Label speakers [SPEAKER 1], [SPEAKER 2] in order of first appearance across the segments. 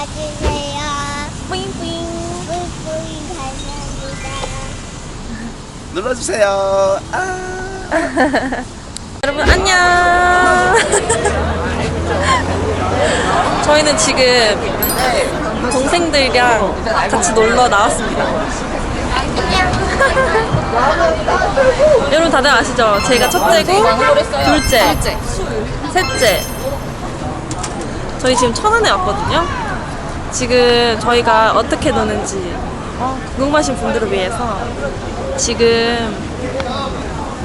[SPEAKER 1] 봐주세요.
[SPEAKER 2] 뿌잉뿌잉.
[SPEAKER 1] 뿌잉뿌잉 감사합니다.
[SPEAKER 3] 눌러주세요. 아.
[SPEAKER 2] 여러분 안녕. 저희는 지금 동생들이랑 같이 놀러 나왔습니다. 여러분 다들 아시죠? 제가 첫째고 둘째, 셋째. 저희 지금 천안에 왔거든요. 지금 저희가 어떻게 노는지 어, 궁금하신 분들을 위해서 지금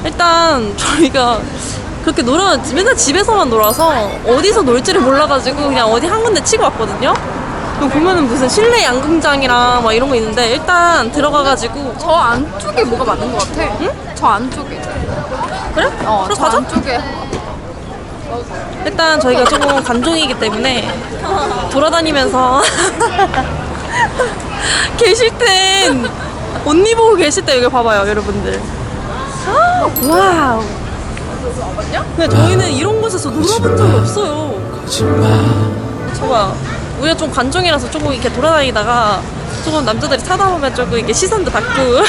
[SPEAKER 2] 일단 저희가 그렇게 놀아 맨날 집에서만 놀아서 어디서 놀지를 몰라가지고 그냥 어디 한 군데 치고 왔거든요. 그럼 보면은 무슨 실내 양궁장이랑 막 이런 거 있는데 일단 들어가가지고
[SPEAKER 4] 저 안쪽에 뭐가 맞는 것 같아. 응? 저 안쪽에.
[SPEAKER 2] 그래?
[SPEAKER 4] 어,
[SPEAKER 2] 그럼
[SPEAKER 4] 저
[SPEAKER 2] 가자.
[SPEAKER 4] 안쪽에.
[SPEAKER 2] 일단 저희가 조금 관종이기 때문에 돌아다니면서 계실 땐 언니 보고 계실 때 여기 봐봐요 여러분들. 와우. 근데 저희는 이런 곳에서 놀아본 적이 없어요. 저봐 우리가 좀 관종이라서 조금 이렇게 돌아다니다가 조금 남자들이 쳐다보면 조금 이렇게 시선도 받고.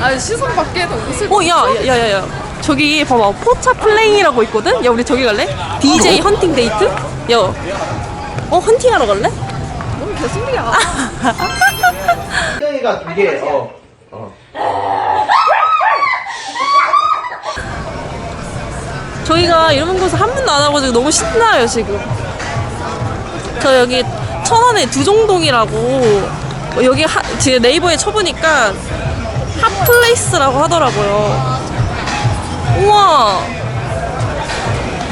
[SPEAKER 4] 아 시선 밖에도 웃을
[SPEAKER 2] 어, 야, 야, 야, 야. 저기 봐봐. 포차 플레이라고 있거든? 야, 우리 저기 갈래? DJ 헌팅 데이트? 야. 어, 헌팅하러 갈래?
[SPEAKER 4] 뭔 개소리야.
[SPEAKER 3] 땡이가 두 개. 어.
[SPEAKER 2] 저희가 이런 곳을 한 번도 안 와가지고 너무 신나요, 지금. 저 여기 천안에 두종동이라고 어, 여기 하, 지금 네이버에 쳐보니까 핫플레이스라고 하더라고요. 우와.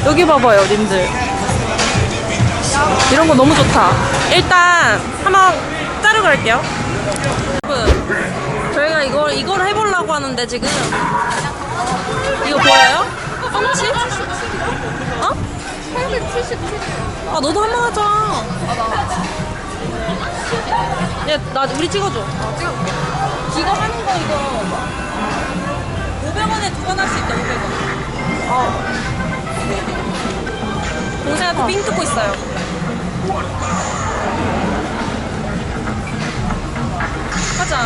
[SPEAKER 2] 여기 봐봐요, 님들. 이런 거 너무 좋다. 일단 한번 자르고 갈게요. 여러분, 저희가 이걸 이걸 해보려고 하는데 지금 이거 보여요? 펀치? 어?
[SPEAKER 4] 877.
[SPEAKER 2] 아 너도 한 번 하자. 야, 나 우리 찍어줘.
[SPEAKER 4] 어, 찍어볼게.
[SPEAKER 2] 이거 하는 거 이거 500원에 두 번 할 수 있대 500원. 어. 동생한테 삥 뜯고 있어요. 하자.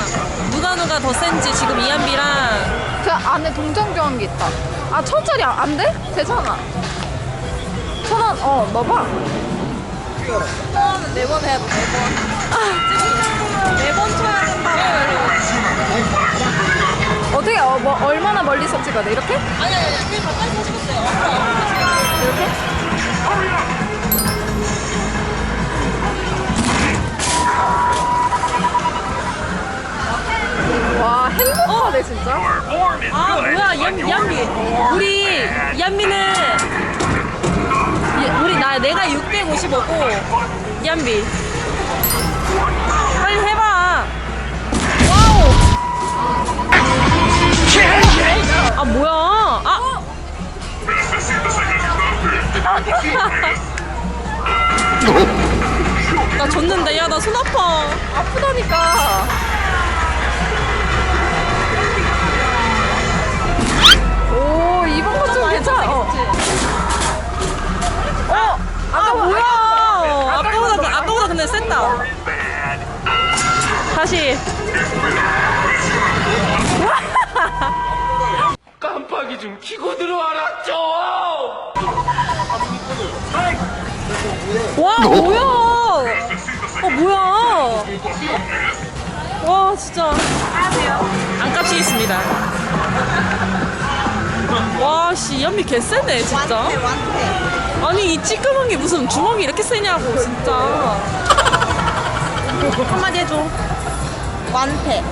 [SPEAKER 2] 누가 누가 더 센지 지금 이한비랑
[SPEAKER 4] 그 안에 동전 교환기 있다. 아, 천 원짜리 안- 안 돼? 괜찮아. 천 원, 어, 넣어봐.
[SPEAKER 2] 처음은 네번 해야 돼, 네 번. 네번 쳐야 된
[SPEAKER 4] 멀리서 찍어야 돼? 이렇게?
[SPEAKER 2] 아니, 아니, 아니, 그냥 가까이서 찍었어요.
[SPEAKER 4] 이렇게? 와, 행복하네, 진짜.
[SPEAKER 2] 아 뭐야 이한, 이한비 우리 이한비는 이- 우리 나 내가 655고 이한비 빨리 해봐 손 아파
[SPEAKER 4] 아프다니까. 오, 이번 거좀 괜찮아. 어. 어,
[SPEAKER 2] 아 뭐야 아까보다 그- 아까보다 근데 셌다 다시
[SPEAKER 5] 깜빡이 좀 켜고 들어와라 좀!
[SPEAKER 2] 와 뭐야 어 뭐야? 와 진짜. 안값이 있습니다. 와 씨 연미 개쎄네 진짜. 아니 이 찌끄만 게 무슨 주먹이 이렇게 세냐고 진짜. 한마디 해줘. 완패